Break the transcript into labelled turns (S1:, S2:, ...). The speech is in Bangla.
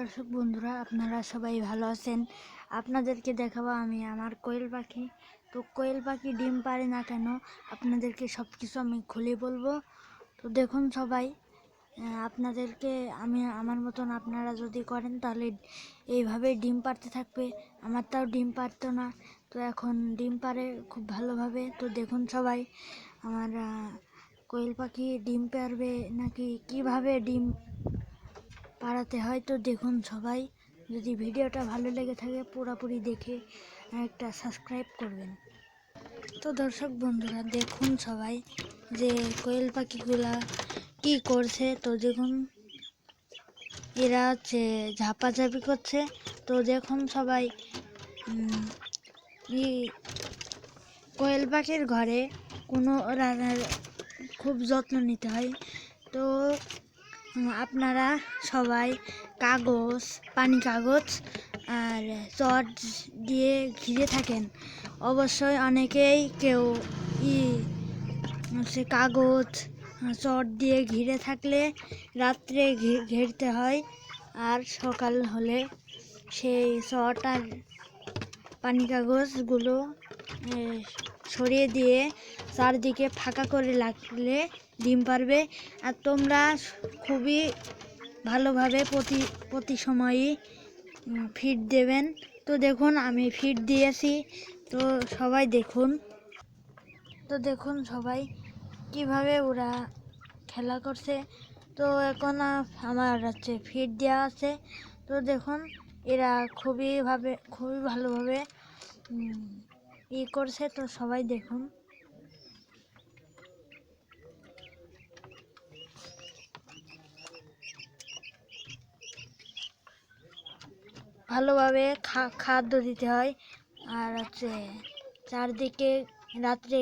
S1: দর্শক বন্ধুরা, আপনারা সবাই ভালো আছেন? আপনাদেরকে দেখাবো আমি আমার কোয়েল পাখি। তো কোয়েল পাখি ডিম পারে না কেন, আপনাদেরকে সব কিছু আমি খুলে বলব। তো দেখুন সবাই আপনাদেরকে আমি আমার মতন আপনারা যদি করেন, তাহলে এইভাবে ডিম পারতে থাকবে। আমার তাও ডিম পারতো না, তো এখন ডিম পারে খুব ভালোভাবে। তো দেখুন সবাই, আমার কোয়েল পাখি ডিম পারবে নাকি কীভাবে ডিম পাড়াতে। হয় তো দেখুন সবাই, যদি ভিডিওটা ভালো লেগে থাকে, পুরোপুরি দেখে একটা সাবস্ক্রাইব করবেন। তো দর্শক বন্ধুরা, দেখুন সবাই যে কোয়েল পাখিগুলা কি করছে। তো দেখুন, এরা হচ্ছে ঝাপাঝাপি করছে। তো দেখুন সবাই কোয়েল পাখির ঘরে কোনো রান্নার খুব যত্ন নিতে হয়। তো আপনারা সবাই কাগজ, পানি কাগজ আর চট দিয়ে ঘিরে থাকেন। অবশ্যই অনেকেই কেউ ই, সে কাগজ চট দিয়ে ঘিরে থাকলে রাত্রে ঘিরতে হয়। আর সকাল হলে সেই চট আর পানি কাগজগুলো সরিয়ে দিয়ে চারদিকে ফাঁকা করে রাখলে ডিম পারবে। আর তোমরা খুবই ভালোভাবে প্রতি প্রতি সময়ই ফিড দেবেন। তো দেখুন, আমি ফিড দিয়েছি। তো সবাই দেখুন। তো দেখুন সবাই কীভাবে ওরা খেলা করছে। তো এখন আমার হচ্ছে ফিড দেওয়া আছে। তো দেখুন, এরা খুবই ভাবে, খুবই ভালোভাবে ই করছে তো সবাই দেখুন। ভালোভাবে খাদ্য দিতে হয়। আর হচ্ছে চারদিকে রাত্রে